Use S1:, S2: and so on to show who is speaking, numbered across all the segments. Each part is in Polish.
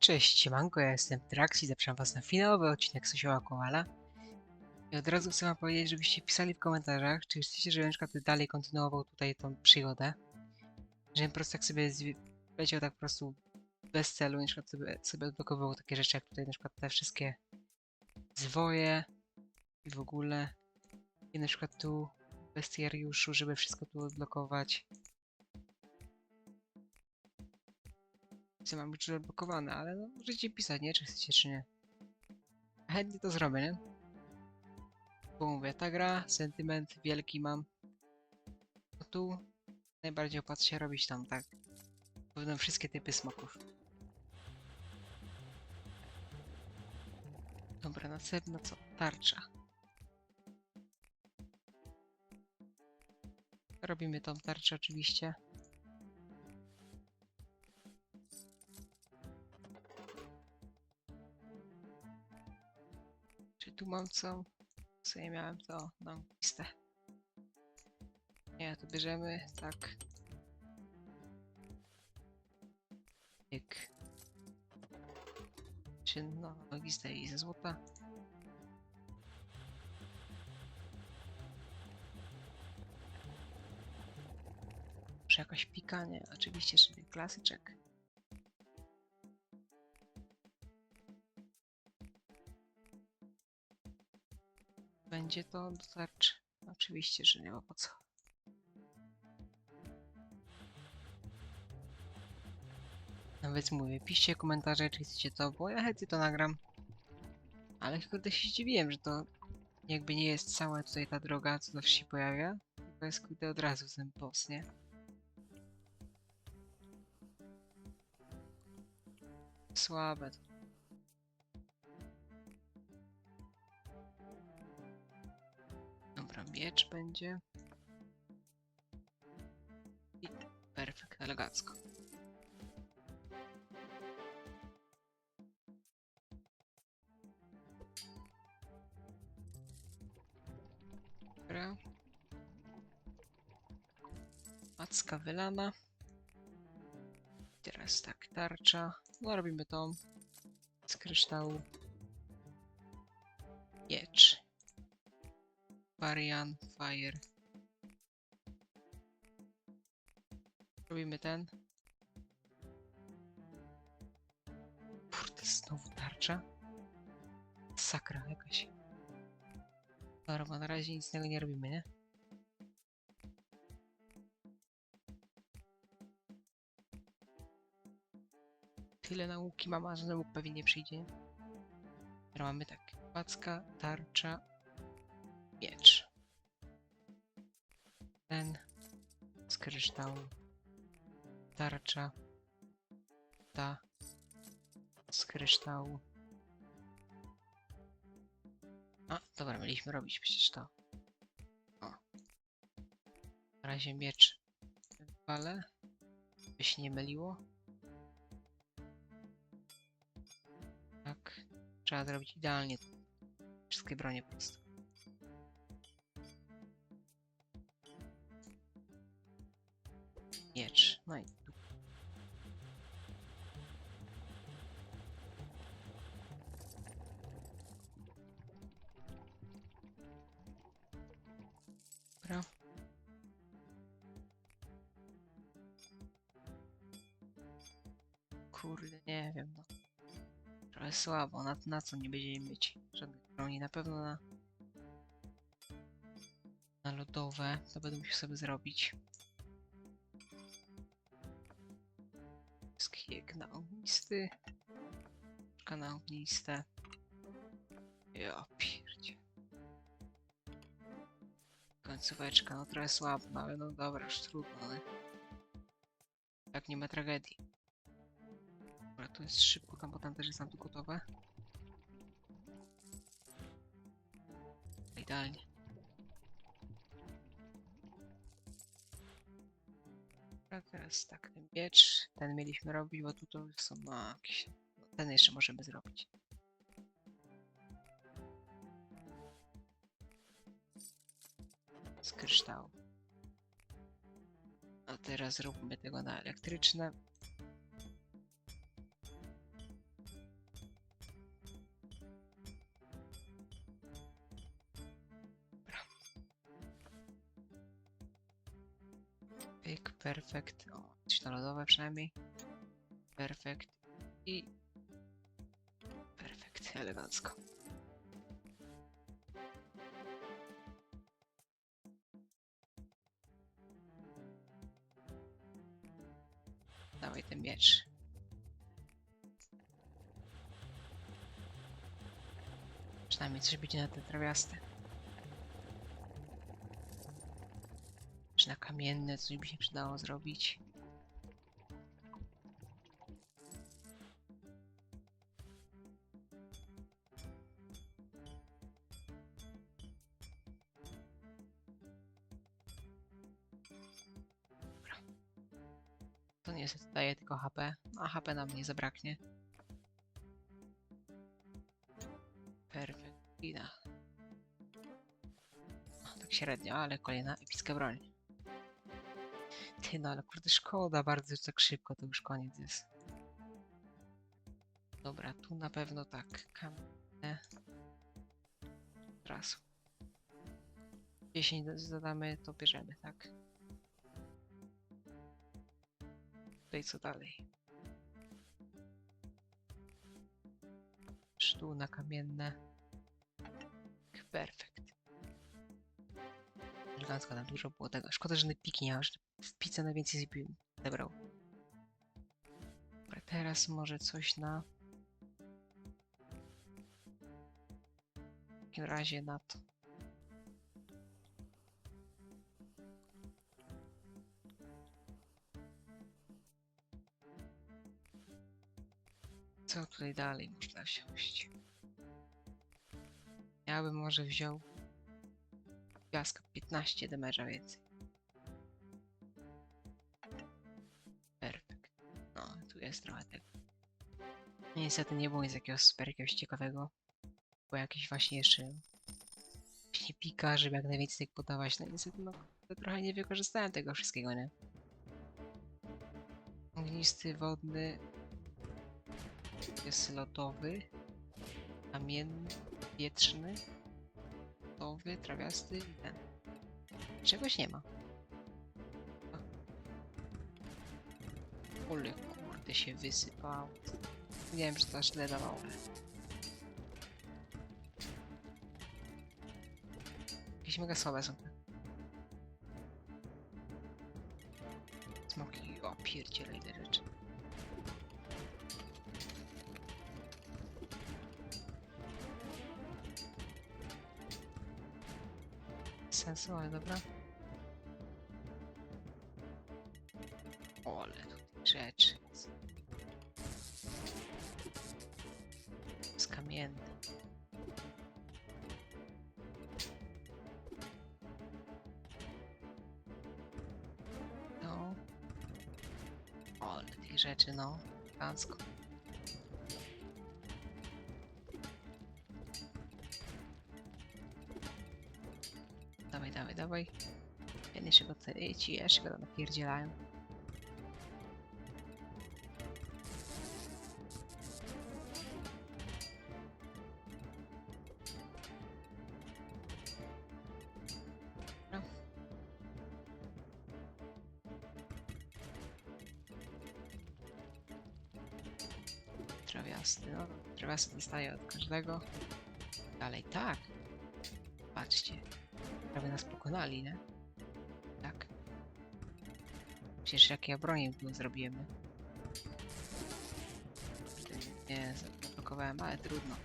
S1: Cześć, siemanko, ja jestem Trax i zapraszam was na finałowy odcinek Sosioła Kowala. I od razu chcę wam powiedzieć, żebyście pisali w komentarzach, czy chcecie, żebym na dalej kontynuował tutaj tą przygodę. Żebym po prostu tak sobie leciał tak po prostu bez celu, na przykład sobie, sobie odblokowywał takie rzeczy jak tutaj na przykład te wszystkie zwoje i w ogóle. I na przykład tu bestiariuszu, żeby wszystko tu odblokować. Co mam już odblokowane, ale no, możecie pisać, nie? Czy chcecie, czy nie. Chętnie to zrobię, nie? Bo mówię, ta gra, sentyment wielki mam. No tu najbardziej opłaca się robić tam, tak? Będą wszystkie typy smoków. Dobra, następna co? Tarcza. Robimy tą tarczę oczywiście. Tu mam co? Co ja miałem to? No, listę. Nie, to bierzemy, tak. Pyk. Czy no, listę i ze złota. Może jakoś pikanie, oczywiście, czyli klasyczek. Będzie to dostarczy. Oczywiście, że nie ma po co. Nawet mówię, piszcie komentarze, czy chcecie to, bo ja chętnie to nagram. Ale kurde się zdziwiłem, że to jakby nie jest cała tutaj ta droga, co zawsze się pojawia. Tylko jest kurde od razu ten boss, nie? Słabe to. Miecz będzie. I perfekt, elegancko. Dobra. Macka wylana. Teraz tak, tarcza. No robimy tą z kryształu. Miecz. Varian Fire. Robimy ten. Kurde, znowu tarcza. Sakra jakaś. Dobra, na razie nic nie robimy, nie? Tyle nauki mam, że nauk pewnie nie przyjdzie. Teraz mamy tak. Packa, tarcza, kryształu. Tarcza. Ta z kryształu. A, dobra, mieliśmy robić przecież to. O. Na razie miecz wale. By się nie myliło. Tak. Trzeba zrobić idealnie wszystkie bronie po prostu. Kurde, nie wiem, no. Trochę słabo, na, na co nie będziemy mieć żadnych broni. Na pewno na... Na lodowe, to będę musiał sobie zrobić. Skijek na ognisty. Na ogniste. Ja pierdzie. Końcóweczka, no trochę słabo, no ale no dobra, już trudno, no. Tak nie ma tragedii. Jest szybko, tam potem też jest tam tu gotowe. Idealnie. Dobra, teraz tak, ten miecz, ten mieliśmy robić, bo tu to już są jakieś... No, ten jeszcze możemy zrobić. Z kryształu. A teraz zróbmy tego na elektryczne. Pyk, perfekt. O, coś na lodowe przynajmniej. Perfekt. I... Perfekt, elegancko. Dawaj ten miecz. Przynajmniej coś będzie na te trawiaste. Czy na kamienne coś by się przydało zrobić. Dobra. To nie jest, daje tylko HP, a HP nam nie zabraknie. Perfekt. Ida. Tak średnio, ale kolejna epicka broń. Ty no, ale kurde szkoda bardzo, że tak szybko to już koniec jest. Dobra, tu na pewno tak. Kamienie. Raz. 10 do- zadamy, to bierzemy, tak? Tutaj co dalej? Sztu na kamienne. Perfekt. Elegancko, tam dużo było tego. Szkoda, że piki nie ma, że w pizzę najwięcej zebrał. Dobra, teraz może coś na... W takim razie na to. Co tutaj dalej można wziąć? Ja bym może wziął piaska 15 damage'a więcej. Perfekt. No, tu jest trochę tego. Niestety nie było nic jakiegoś super jakiegoś ciekawego. Bo jakieś właśnie jeszcze nie pika, żeby jak najwięcej tych podawać. No niestety no, to trochę nie wykorzystałem tego wszystkiego, nie? Ognisty, wodny, jest lodowy, kamienny, wietrzny, lodowy, trawiasty i ten. Czegoś nie ma. Ole kurde się wysypało. Nie wiem, czy to aż tyle dawało. Jakieś mega słabe są te. Smoki, o pierdziele ile rzeczy. Sensu, ale dobra. Jeszcze go ci jeszcze go napierdzielają. Trawiasty, no. Trawiasty dostaje od każdego. Dalej, tak. Patrzcie. Prawie nas pokonali, nie? Przecież jakie ja bronię tu zrobimy. Nie, zablokowałem, ale trudno.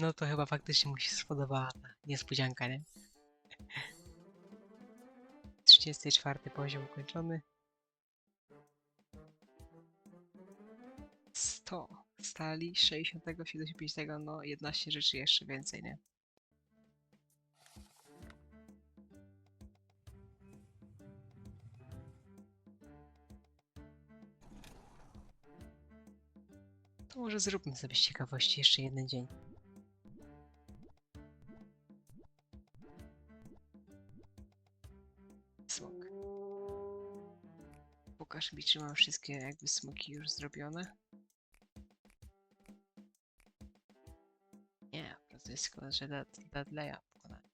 S1: No to chyba faktycznie mu się spodobała ta niespodzianka, nie? 34 poziom ukończony. 100 stali, 60, 75, no 11 rzeczy jeszcze więcej, nie? To może zróbmy sobie z ciekawości jeszcze jeden dzień. Czy mam wszystkie jakby smoki już zrobione. Nie, po prostu jest tylko, że Dudleya pokonałem.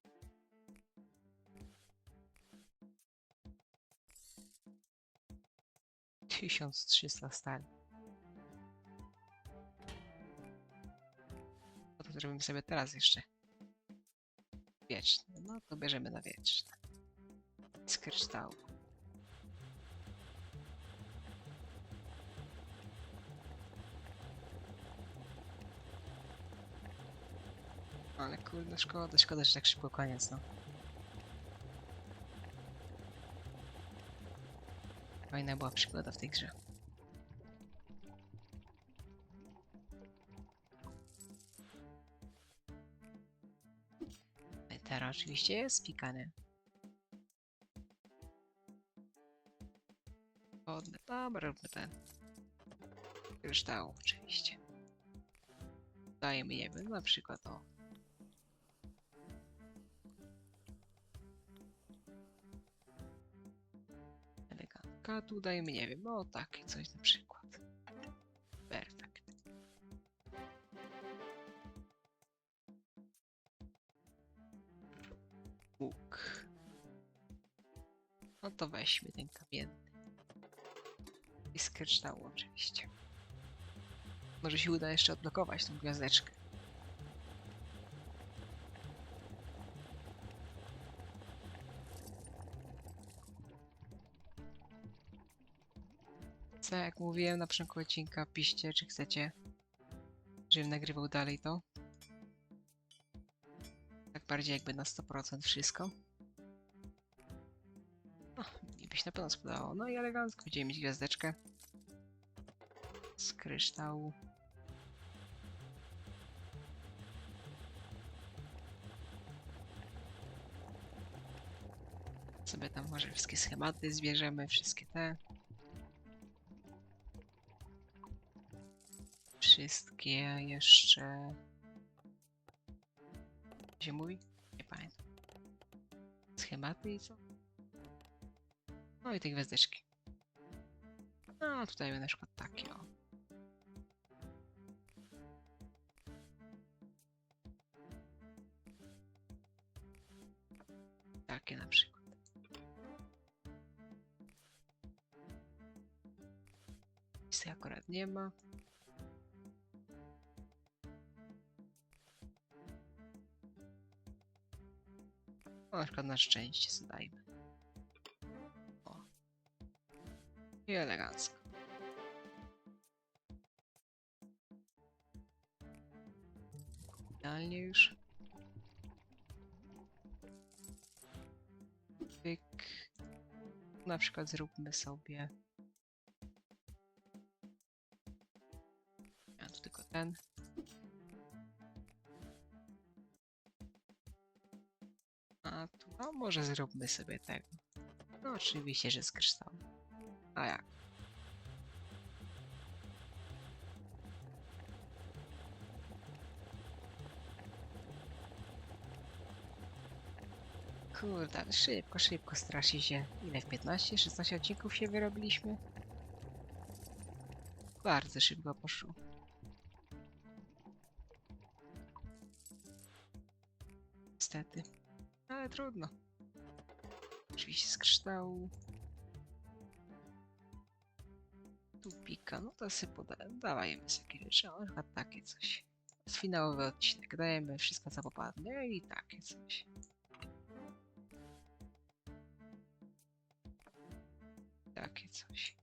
S1: Tysiąc trzysta stali. No to zrobimy sobie teraz jeszcze. Wieczne. No to bierzemy na wieczne. Z kryształu. Ale kurde, szkoda, szkoda, że tak szybko koniec, no. Fajna była przygoda w tej grze. I Teraz oczywiście jest pikany. Wodny, dobra, róbmy ten. Kryształ oczywiście. Dajemy jemy, na przykład o. Elegantka, tu dajemy, nie wiem, o takie coś na przykład. Perfekt. Łuk. No to weźmy ten kamienny. I z oczywiście. Może się uda jeszcze odblokować tą gwiazdeczkę. Co jak mówiłem na początku odcinka, piszcie czy chcecie, żebym nagrywał dalej to. Tak bardziej jakby na 100% wszystko. No, mi by się na pewno spodobało. No i elegancko, będziemy mieć gwiazdeczkę. Z kryształu. Sobie tam może wszystkie schematy zbierzemy, wszystkie te. Wszystkie jeszcze... Się mówi? Nie pamiętam. Schematy i co? No i te gwiazdeczki. No, tutaj na przykład takie, o. Takie na przykład. Akurat nie ma. Na przykład na szczęście zadajmy. O. I elegancko. Idealnie już. Pyk. Na przykład zróbmy sobie. Ja tu tylko ten. Może zróbmy sobie tego. No oczywiście, że z kryształu. A jak? Kurde, szybko, szybko strasznie się. Ile w 15, 16 odcinków się wyrobiliśmy? Bardzo szybko poszło. Niestety. Ale trudno. Oczywiście z kryształu. Tu pika, no to sobie poda dawajmy sobie rzeczy, na przykład takie coś. Jest finałowy odcinek, dajemy wszystko co popadnie i takie coś. Takie coś.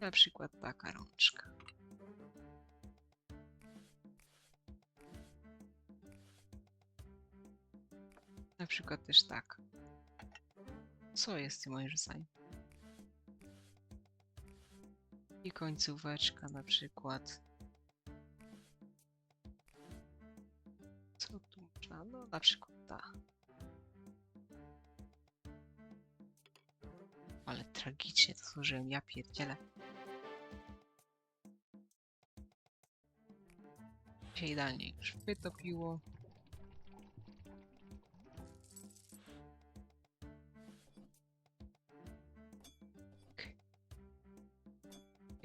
S1: Na przykład taka rączka. Przykład też tak. Co jest tym moim rzucaniu? I końcóweczka na przykład. Co tu można? No na przykład ta. Ale tragicznie to służyłem, ja pierdzielę. Się idealnie już wytopiło.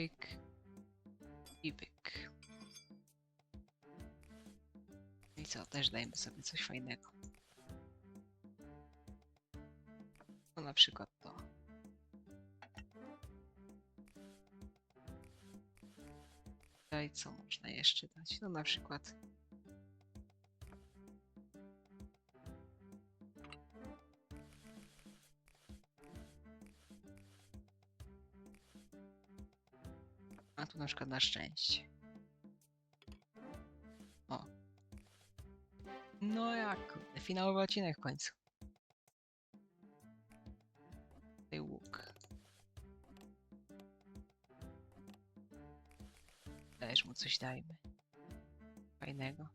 S1: Pyk. I pyk. I co, też dajmy sobie coś fajnego. No na przykład to. Daj, co można jeszcze dać? No na przykład na przykład na szczęście. O. No jak? Finałowy odcinek w końcu. Tutaj łuk. Też mu coś dajmy. Fajnego.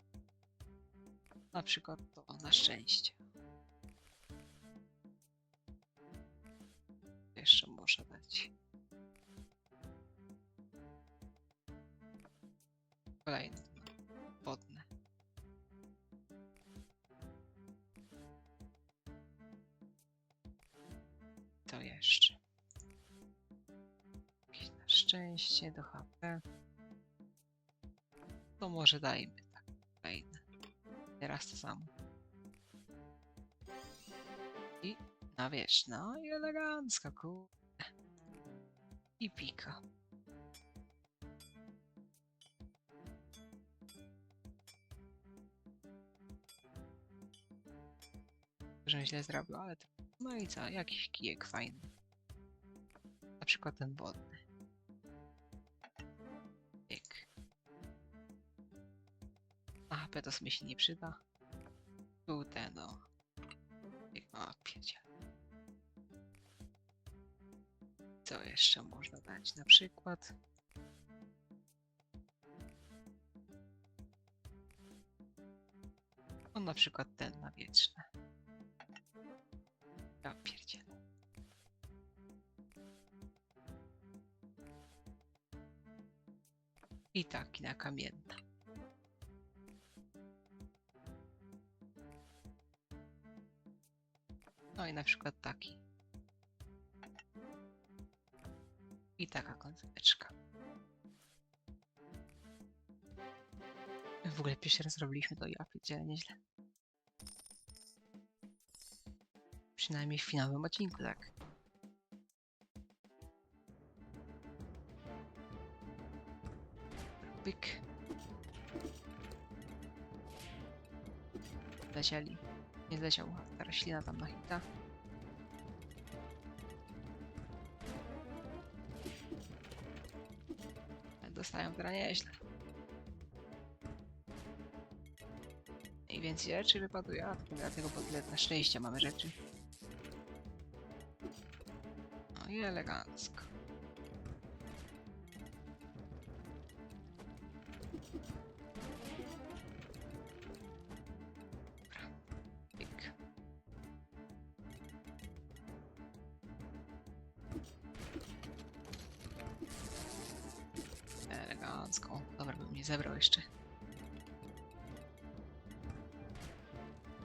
S1: Na przykład to na szczęście. Może dajmy tak. Kolejne. Teraz to samo. I na wiesz, no i elegancko, kurde. I pika. że źle zrobił, ale to... No i co, jakiś kijek fajny. Na przykład ten wodny. To sobie się nie przyda. Ten, no. O, pierdziel. Co jeszcze można dać? Na przykład... No na przykład ten na wieczne. Ja. I taki na kamienna. Na przykład taki. I taka końcóweczka. W ogóle pierwszy raz robiliśmy to ja pierdzielę nieźle. Przynajmniej w finałowym odcinku, tak. Pyk. Lecieli. Nie zleciał. Ta roślina tam na hita. Dostają teraz nieźle. I więcej rzeczy wypaduje, a to dlatego bo tyle na szczęście mamy rzeczy. No i elegancko. Elegancko. Dobra, bym nie zebrał jeszcze.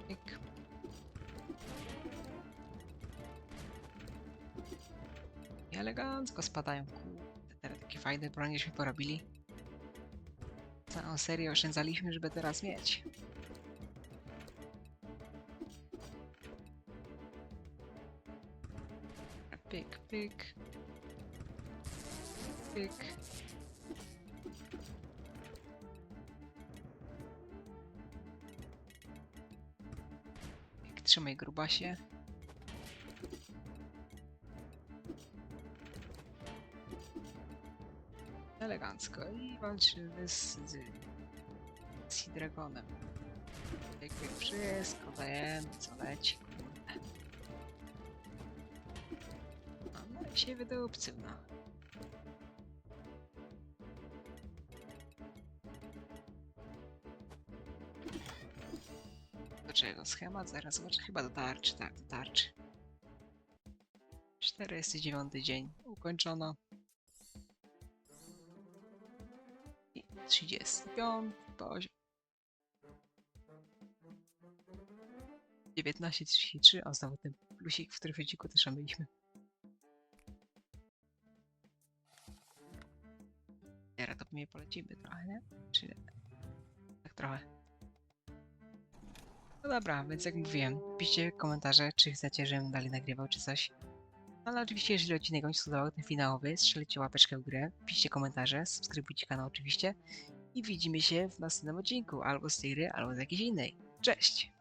S1: Pyk. I elegancko spadają. Kurde, teraz takie fajne bronie porobili. Całą serię oszczędzaliśmy, żeby teraz mieć. Pyk, pyk. Pyk. Trzymaj grubasie. Elegancko. I walczymy z, z Sea Dragonem. Jakby wszystko dajemy, co leci, kurde. No, no i się wydobcył, no. Czego? Schemat? Zaraz zobaczę. Chyba do tarczy, tak, do tarczy. 49 dzień. Ukończono. I 35 poziom. 19.33, a znowu ten plusik w trofeciku też tam byliśmy. Teraz to mnie polecimy trochę, nie? Czy? Tak trochę. No dobra, więc jak mówiłem, piszcie komentarze, czy chcecie, żebym dalej nagrywał, czy coś. No ale oczywiście, jeżeli odcinek Wam się spodobał, ten finałowy, strzelcie łapeczkę w grę, piszcie komentarze, subskrybujcie kanał oczywiście i widzimy się w następnym odcinku, albo z tej gry, albo z jakiejś innej. Cześć!